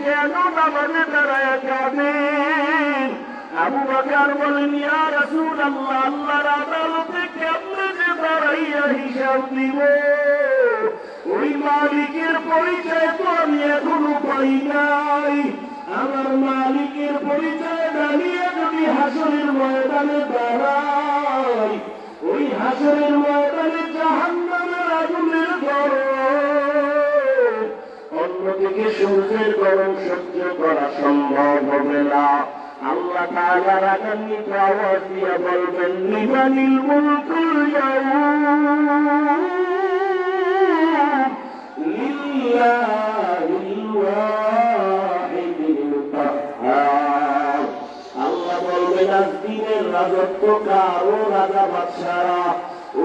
কেন নামাজে দাঁড়ায় যাবেন আবু বকর বলেন, ইয়া রাসূলুল্লাহ, আল্লাহর আদালতে কেমনে যে দাঁড়াইয়া হিসাব দিব? ওই মালিকের পরিচয় তো আমি এখনও পাই নাই। আমার মালিকের পরিচয় দাঁড়িয়ে যদি হাসনের ময়দানে দাঁড়াই অন্যদিকে গরম সহ্য করা সম্ভব হবে না। আল্লাহ তাআলার আগামী আওয়াজ দিয়ে বলবেন লিমানিল মুলকুল আল্লাহ বলবেন, আজ দিনের রাজত্ব কারও রাজা বাদশারা। ও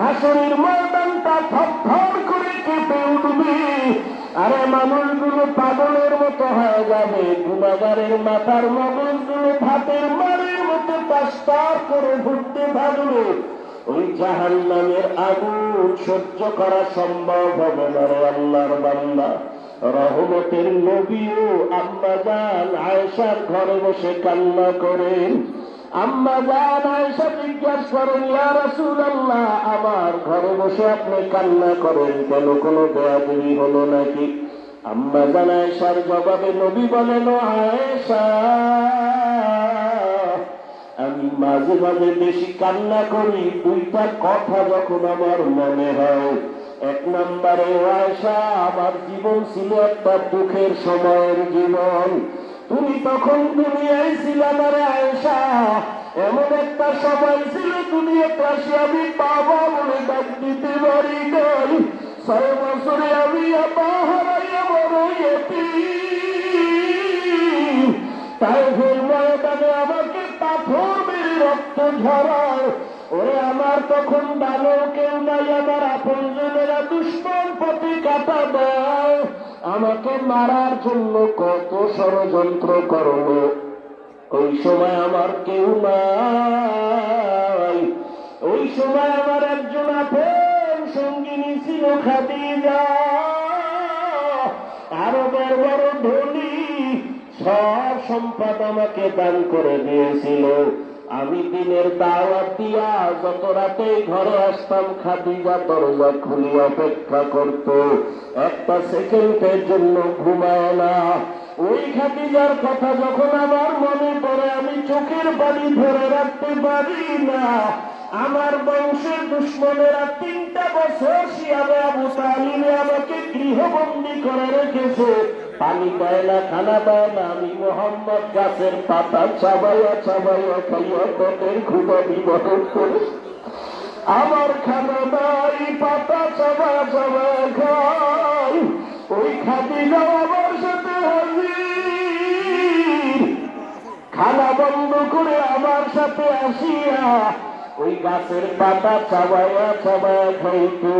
হাসরের ময়দানটা থরথর করে কেঁপে উঠবে। আরে মানুষগুলো পাগলের মতো হয়ে যাবে। গুণাগারের মাথার মগজগুলো ভাতের মারের মতো পাস্তার করে ঘুরতে থাকবে ওই জাহান নামের আগুন সহ্য করা সম্ভব হবে না আল্লাহর বান্দা। রহমতের নবীও আম্মা জান আয়েশার ঘরে বসে কান্না করেন। আম্মা জান আয়েশা জিজ্ঞাসা করেন আমার ঘরে বসে আপনি কান্না করেন কেন? কোনো বেয়াদবি হলো নাকি? আম্মা জান আয়েশার জবাবে নবী বলেন, ও আয়েশা, আমি মাঝে মাঝে বেশি কান্না করি। দুইটা কথা যখন আমার মনে হয়, এক নম্বরে আয়সা আমার জীবন ছিল একটা দুঃখের সময়ের জীবন। তুমি তখন দুনিয়ায় ছিলাম আরে আয়সা এমন একটা সময় ছিল দুনিয়াতে আসি আমি বাবা বলে ডাক দিতে পারি নাই। ছয় বছরে আমি হারাইয়া বড়। তাই ভুল ময়দানে আমাকে পাথর মেরে রক্ত ঝরায়। ওরে আমার তখন ডালো কেউ নাই, আমার আপনজনেরা দুশ্মন পথে কাটা দেয়। আমাকে মারার জন্য কত ষড়যন্ত্র করল। ওই সময় আমার কেউ নাই। ওই সময় আমার একজন আপন সঙ্গিনী ছিল খাদিজা। আরবের বড় ধনী, সব সম্পদ আমাকে দান করে দিয়েছিল। আমি দিনের দাওয়াত দিয়া যত রাতে ঘরে আসতাম, খাদিজা দরজা খুলি অপেক্ষা করত। একটা সেকেন্ডের জন্য ঘুমায় না। ওই খাদিজার কথা যখন আমার মনে পড়ে, আমি চোখের বাড়ি ধরে রাখতে পারি না। আমার বংশের দুশ্মনেরা তিনটা বছর শিয়াবে আবু তালিমে আমাকে গৃহবন্দী করে রেখেছে। পানি দেয় না খানা দেয় না আমি মোহাম্মদ গাছের পাতা চাবাইয়া চাবাইয়া খাইয়া পেটের ক্ষুদা বিবরণ করে। আমার খানা নাই, পাতা চাবা চাবা খাই। ওই খাদিজা আমার সাথে হাজির। খানা বন্ধ করে আমার সাথে আসিয়া ওই গাছের পাতা চাবায়া চাবায়া খাইতো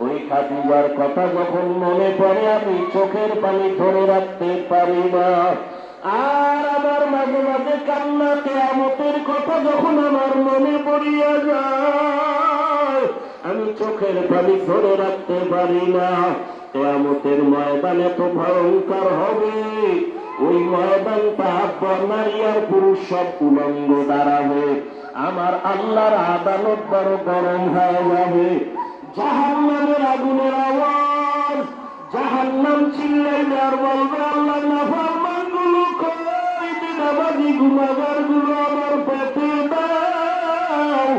ওই খাদিজার কথা যখন মনে পড়ে আমি চোখের পানি ধরে রাখতে পারি না আর আমার মাঝে মাঝে কান্না, কেয়ামতের কথা যখন আমার মনে পড়িয়া যায়, আমি চোখের পানি ধরে রাখতে পারি না। কেয়ামতের ময়দানে তো ভয়ঙ্কর হবে। ওই ময়দান ময়দানটা নারী আর পুরুষ সব উলঙ্গ দাঁড়াবে আমার আল্লাহর আদালত বড় গরম হয়ে যাবে। জাহান্নামের আগুনের আওয়াজ, জাহান্নাম চিল্লাইলে আর বলবে, আল্লাহগুলো কই? গুলো আমার দাও।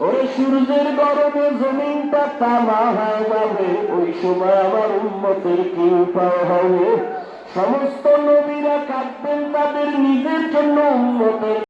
ওই সূর্যের গরমে জমিনটা তামা হয়ে যাবে। ওই সময় আমার উন্মতের কি উপায় হবে? সমস্ত নবীরা কাঁদবেন, তাদের নিজের জন্য উন্নতের